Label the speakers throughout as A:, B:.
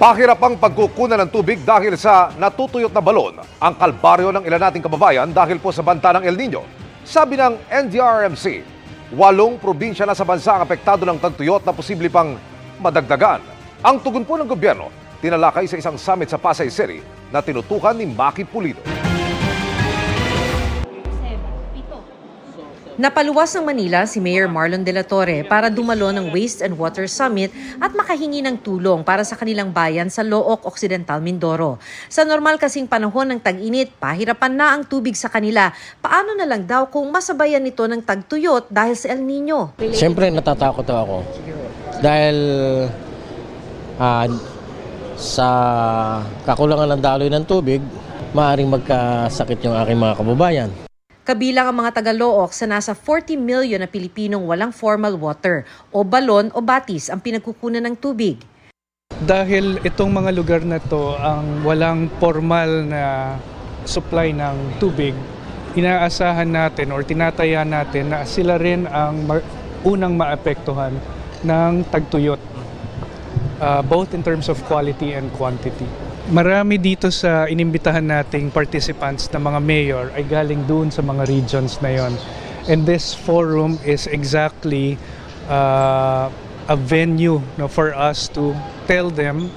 A: Pahirapang pagkukunan ng tubig dahil sa natutuyot na balon ang kalbaryo ng ilan nating kababayan dahil po sa banta ng El Nino. Sabi ng NDRMC, walong probinsya na sa bansa ang apektado ng tagtuyot na posible pang madagdagan. Ang tugon po ng gobyerno, tinalakay sa isang summit sa Pasay City na tinutukan ni Maki Pulido.
B: Napaluwas ng Manila si Mayor Marlon De La Torre para dumalo ng Waste and Water Summit at makahingi ng tulong para sa kanilang bayan sa Looc Occidental, Mindoro. Sa normal kasing panahon ng tag-init, pahirapan na ang tubig sa kanila. Paano na lang daw kung masabayan nito ng tagtuyot dahil sa El Nino?
C: Siyempre natatakot ako. Dahil ah, sa kakulangan ng daloy ng tubig, maaaring magkasakit yung aking mga kababayan.
B: Kabilang ang mga taga-Looc sa nasa 40 million na Pilipinong walang formal water o balon o batis ang pinagkukunan ng tubig.
D: Dahil itong mga lugar na to ang walang formal na supply ng tubig, inaasahan natin or tinataya natin na sila rin ang unang maapektuhan ng tagtuyot, uh, both in terms of quality and quantity. Marami dito sa inimbitahan nating participants na mga mayor ay galing doon sa mga regions na yon. And this forum is exactly uh, a venue no, for us to tell them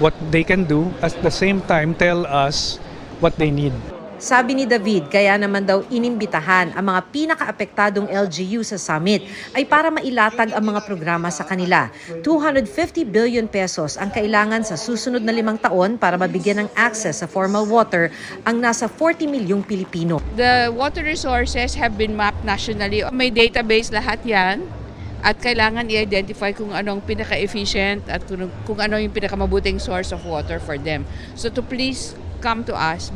D: what they can do at the same time tell us what they need.
B: Sabi ni David, kaya naman daw inimbitahan ang mga pinakaapektadong LGU sa summit ay para mailatag ang mga programa sa kanila. 250 billion pesos ang kailangan sa susunod na limang taon para mabigyan ng access sa formal water ang nasa 40 milyong Pilipino.
E: The water resources have been mapped nationally. May database lahat yan. At kailangan i-identify kung anong pinaka-efficient at kung, kung ano yung pinakamabuting source of water for them. So to please come to us.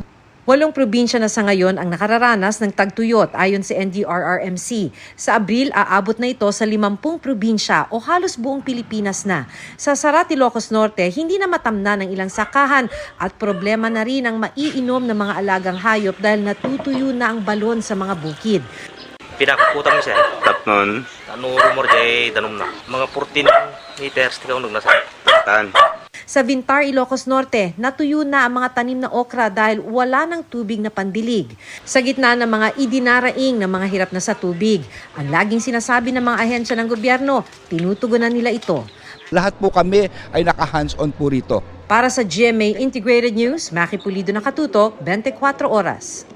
B: Walong probinsya na sa ngayon ang nakararanas ng tagtuyot ayon sa NDRRMC. Sa Abril, aabot na ito sa 50 probinsya o halos buong Pilipinas na. Sa Sarat, Ilocos Norte, hindi na matamna ng ilang sakahan at problema na rin ang maiinom ng mga alagang hayop dahil natutuyo na ang balon sa mga bukid.
F: pinakutang niya siya.
G: Tapnon,
F: Ano rumor jay danom na. Mga 14 meters tikaw nag nasa.
G: tan.
B: Sa Vintar, Ilocos Norte, natuyo na ang mga tanim na okra dahil wala ng tubig na pandilig. Sa gitna ng mga idinaraing ng mga hirap na sa tubig, ang laging sinasabi ng mga ahensya ng gobyerno, tinutugunan nila ito.
H: Lahat po kami ay naka-hands-on po rito.
B: Para sa GMA Integrated News, Maki Pulido Nakatuto, 24 Oras.